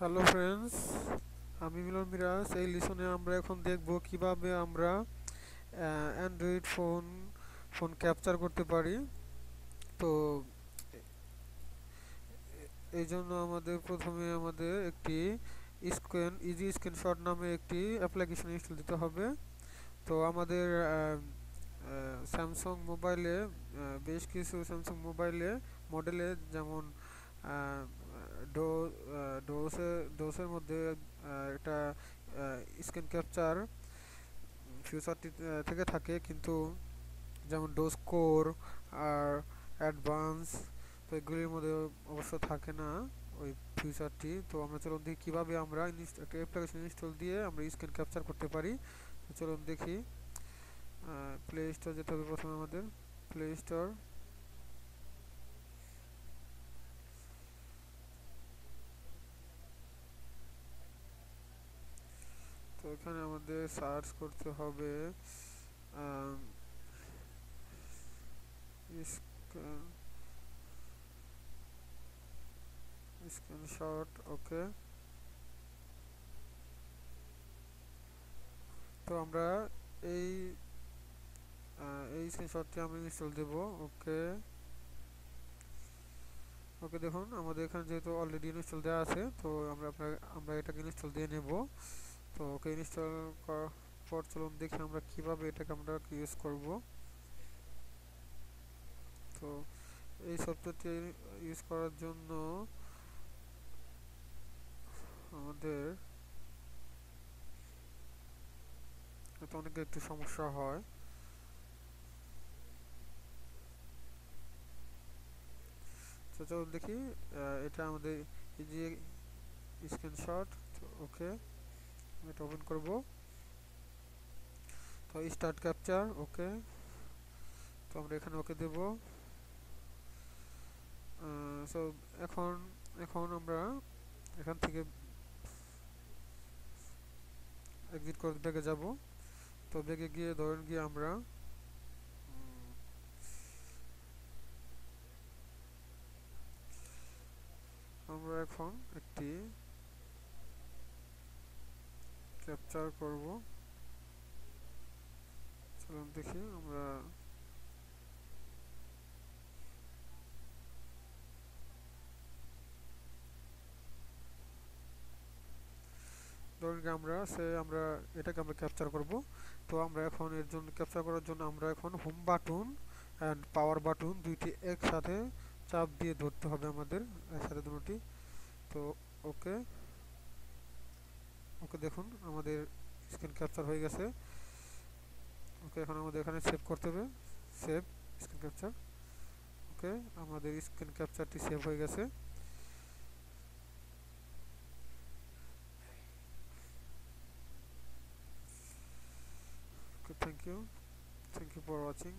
Hello friends আমি মিলন মিরাজ। এই লিসনে আমরা এখন দেখব কীভাবে আমরা অ্যান্ড্রয়েড ফোন ফোন ক্যাপচার করতে পারি। তো এই জন্য আমাদের প্রথমে আমাদের একটি স্ক্যান ইজি স্ক্রিনশট নামে একটি অ্যাপ্লিকেশন ইনস্টল দিতে হবে। তো আমাদের স্যামসাং মোবাইলে বেশ কিছু স্যামসাং মোবাইলে মডেলে যেমন ডো ডোসে, ডোসের মধ্যে একটা স্ক্রিন ক্যাপচার ফিউচারটি থেকে থাকে। কিন্তু যেমন ডোজ কোর আর অ্যাডভান্স, তো এগুলির মধ্যে অবশ্য থাকে না ওই ফিউচারটি তো আমরা চলুন দেখি কীভাবে আমরা একটা অ্যাপ্লিকেশন ইনস্টল দিয়ে আমরা স্ক্রিন ক্যাপচার করতে পারি। চলুন দেখি। প্লে স্টোর যেতে হবে প্রথমে আমাদের। প্লে স্টোর এখানে আমাদের সার্চ করতে হবে স্ক্রিনশট ওকে তো আমরা এই এই স্ক্রিনশটটি আমি ইনস্টল দেব ওকে ওকে দেখুন, আমাদের এখানে যেহেতু অলরেডি ইনস্টল দেওয়া আছে, তো আমরা আমরা এটাকে ইনস্টল দিয়ে নেব। তো ওকে ইনস্টল করার পর চলুন দেখি আমরা কীভাবে এটাকে আমরা ইউজ করব। তো এই সফটওয়্যারটি ইউজ করার জন্য আমাদের এটা অনেকে একটু সমস্যা হয়। তো চলুন দেখি এটা আমাদের এই যে স্ক্রিনশট ওকে এটা ওপেন করব। তো স্টার্ট ক্যাপচার ওকে তো আমরা এখানে ওকে দেব। সো এখন এখন আমরা এখান থেকে এক্সিট করে ব্যাগে যাব। তো ব্যাগে গিয়ে ধরেন গিয়ে আমরা আমরা এখন একটি ক্যাপচার করব। চলুন দেখি আমরা ধরুন আমরা সে আমরা এটাকে আমরা ক্যাপচার করব। তো আমরা এখন এর জন্য ক্যাপচার করার জন্য আমরা এখন home button and power button দুইটি একসাথে চাপ দিয়ে ধরতে হবে আমাদের, একসাথে দুটি। তো ওকে ওকে দেখুন, আমাদের স্ক্রিন ক্যাপচার হয়ে গেছে। ওকে, এখন আমাদের এখানে সেভ করতে হবে। সেভ স্ক্রিন ক্যাপচার ওকে, আমাদের স্ক্রিন ক্যাপচারটি সেভ হয়ে গেছে। thank you thank you for watching